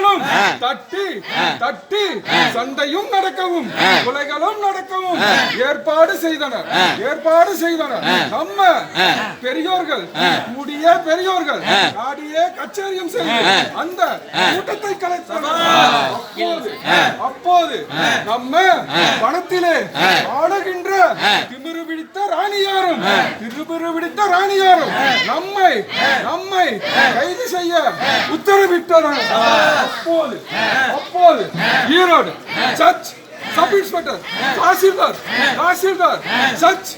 நாளும் தட்டி தட்டி சண்டையும் நடக்கவும் கொலைகளும் நடக்கவும் ஏற்பாடு செய்தனர். ஏற்பாடு செய்தனர். நம்ம பெரியோர்கள் கூடிய பெரியோர்கள் நாடிய கச்சேரியும் செய்து அந்த கூட்டத்தை கலைத்தனர். அப்போது அப்போது நம்ம பணத்திலே ஆடுகின்ற திமிரு பிடித்த ராணியாரும் திமிரு பிடித்த ராணியாரும் நம்மை நம்மை கைது செய்ய உத்தரவிட்டனர். அப்போது அப்போது ஈரோடு சர்ச் சப் இன்ஸ்பெக்டர் தாசில்தார் தாசில்தார் சர்ச்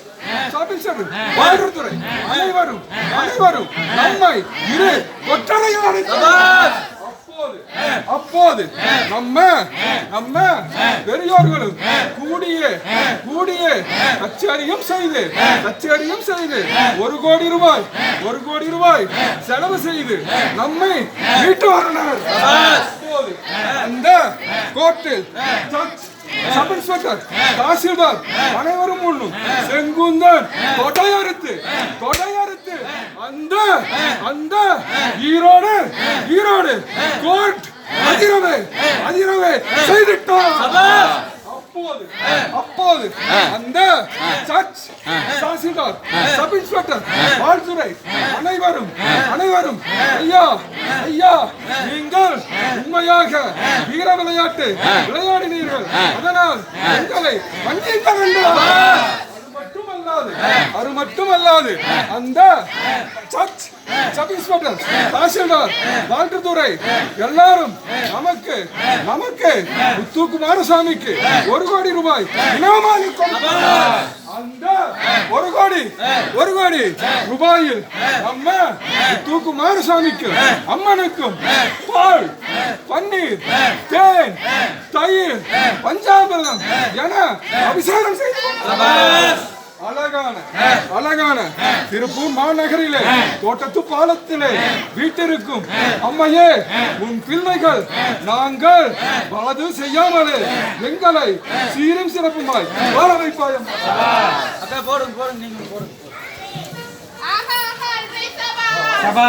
சப் இன்ஸ்பெக்டர் வாழ்வுத்துறை அனைவரும் அனைவரும் நம்மை இரு ஒற்றரையில் அடைத்தனர் அப்போது நம்ம நம்ம பெரியோர்களும் கூடிய கூடிய கச்சேரியும் செய்து கச்சேரியும் செய்து ஒரு கோடி ரூபாய் ஒரு கோடி ரூபாய் செலவு செய்து நம்மை மீட்டு வரணும் அப்போது அந்த கோர்ட்டில் ஜட்ஜ் சப் இன்ஸ்பெக்டர் தாசில்தார் அனைவரும் முன்னும் செங்குந்தன் தொடையறுத்து தொடையறுத்து அந்த அந்த ஈரோடு ஈரோடு கோர்ட் அதிரவே அதிரவே செய்துட்டார் அப்போது அப்போது அந்த சர்ச் தாசில்தார் சப் இன்ஸ்பெக்டர் வாழ்த்துறை அனைவரும் அனைவரும் ஐயா ஐயா நீங்கள் உண்மையாக வீர விளையாட்டு விளையாடினீர்கள். அதனால் எங்களை மன்னிக்க வேண்டும் மட்டுமல்லாது அந்த சர்ச் சப் இன்ஸ்பெக்டர் தாசில்தார் வாழ்த்துறை எல்லாரும் நமக்கு நமக்கு முத்து குமாரசாமிக்கு ஒரு கோடி ரூபாய் இனாமாளிக்கும் அந்த ஒரு கோடி ஒரு கோடி ரூபாயில் நம்ம முத்து குமாரசாமிக்கு அம்மனுக்கும் பால் பன்னீர் தேன் தயிர் பஞ்சாமிரதம் என அபிஷேகம் செய்து அழகான அழகான. திருப்பூர் மாநகரிலே தோட்டத்து பாலத்திலே வீட்டிற்கும் அம்மையே உன் பிள்ளைகள் நாங்கள் பாது செய்யாமலே எங்களை சீரும் சிறப்புமாய் வாழ வைப்பாயம் அக்கா போடுங்க போடுங்க நீங்க போடுங்க. ஆஹா, ஆஹா, அல்வை சபா. சபா.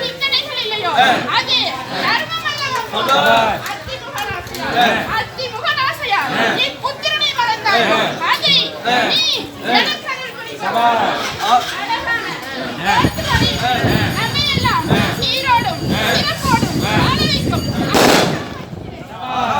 சிந்தனைகள் இல்லையோ அது தர்மம் அல்லவோ அத்தி முகநாசையா அத்தி முகநாசையா